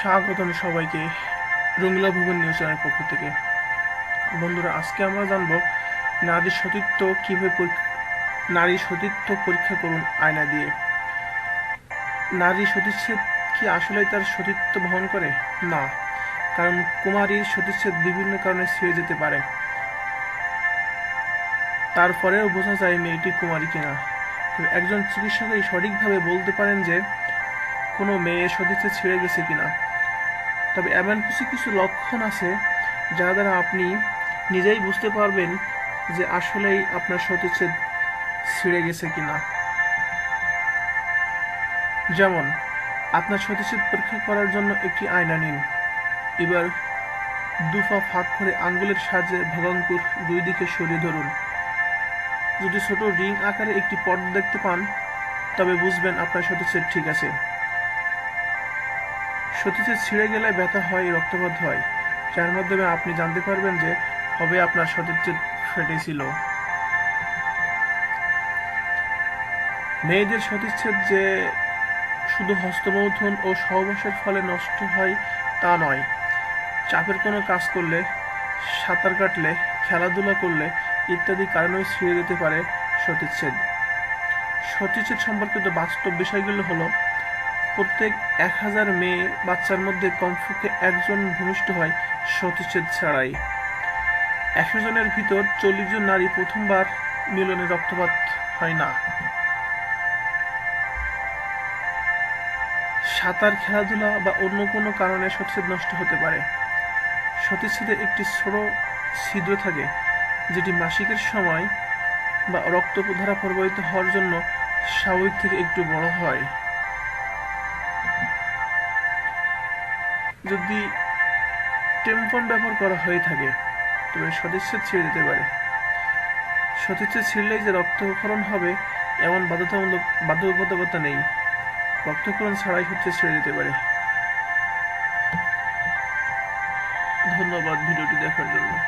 স্বাগতম সবাইকে রঙ্গিলা ভুবন নিউজ চ্যানেলের পক্ষ থেকে। বন্ধুরা, আজকে আমরা জানব নারীর সতীত্ব কীভাবে নারীর সতীত্ব পরীক্ষা করুন আয়না দিয়ে। নারী সতীচ্ছেদ কি আসলে তার সতীত্ব বহন করে? না, কারণ কুমারীর সতীচ্ছেদ বিভিন্ন কারণে ছিঁড়ে যেতে পারে। তারপরেও বোঝা যায় মেয়েটি কুমারী কিনা। একজন চিকিৎসকই সঠিকভাবে বলতে পারেন যে কোনো মেয়ে সতীচ্ছেদ ছিঁড়ে গেছে কিনা। তবে এমন কিছু কিছু লক্ষণ আছে যা দ্বারা আপনি নিজেই বুঝতে পারবেন যে আসলেই আপনার সতীচ্ছেদ ছিঁড়ে গেছে কিনা। যেমন, আপনার সতীচ্ছেদ পরীক্ষা করার জন্য একটি আয়না নিন। এবার দুফা ফাঁক করে আঙ্গুলের সাহায্যে ভগাঙ্কুর দুই দিকে সরিয়ে ধরুন। যদি ছোট রিং আকারে একটি পর্দা দেখতে পান, তবে বুঝবেন আপনার সতীচ্ছেদ ঠিক আছে। সতীচ্ছেদ ছিঁড়ে গেলে ব্যথা হয়, রক্তপাত হয়। যার মাধ্যমে আপনি জানতে পারবেন যে হবে আপনার সতীচ্ছেদ ফেটেছিল মেয়েদের সতীচ্ছেদ যে শুধু হস্তমৈথুন ও সহবাসের ফলে নষ্ট হয় তা নয়। চাপের কোনো কাজ করলে, সাঁতার কাটলে, খেলাধুলা করলে ইত্যাদি কারণেও ছিঁড়ে যেতে পারে সতীচ্ছেদ সতীচ্ছেদ সম্পর্কিত বাস্তব বিষয়গুলো হলো প্রত্যেক এক হাজার মেয়ে বাচ্চার মধ্যে কমপক্ষে একজন ভূমিষ্ঠ হয় সতীচ্ছেদ ছাড়াই। একশো জনের ভিতর চল্লিশ জন নারী প্রথমবার মিলনে রক্তপাত হয় না। সাঁতার, খেলাধুলা বা অন্য কোনো কারণে সতীচ্ছেদ নষ্ট হতে পারে। সতীচ্ছেদের একটি ছোট ছিদ্র থাকে, যেটি মাসিকের সময় বা রক্তধারা প্রবাহিত হওয়ার জন্য স্বাভাবিক থেকে একটু বড় হয়। যদি টেম্পন ব্যবহার করা হয়ে থাকে, তবে সতীচ্ছেদ ছিঁড়ে দিতে পারে। সতীচ্ছেদ ছিঁড়লেই যে রক্তক্ষরণ হবে, এমন বাধ্যতামূলক বাধ্যবাধকতা নেই। রক্তক্ষরণ ছাড়াই হচ্ছে ছেড়ে দিতে পারে। ধন্যবাদ ভিডিওটি দেখার জন্য।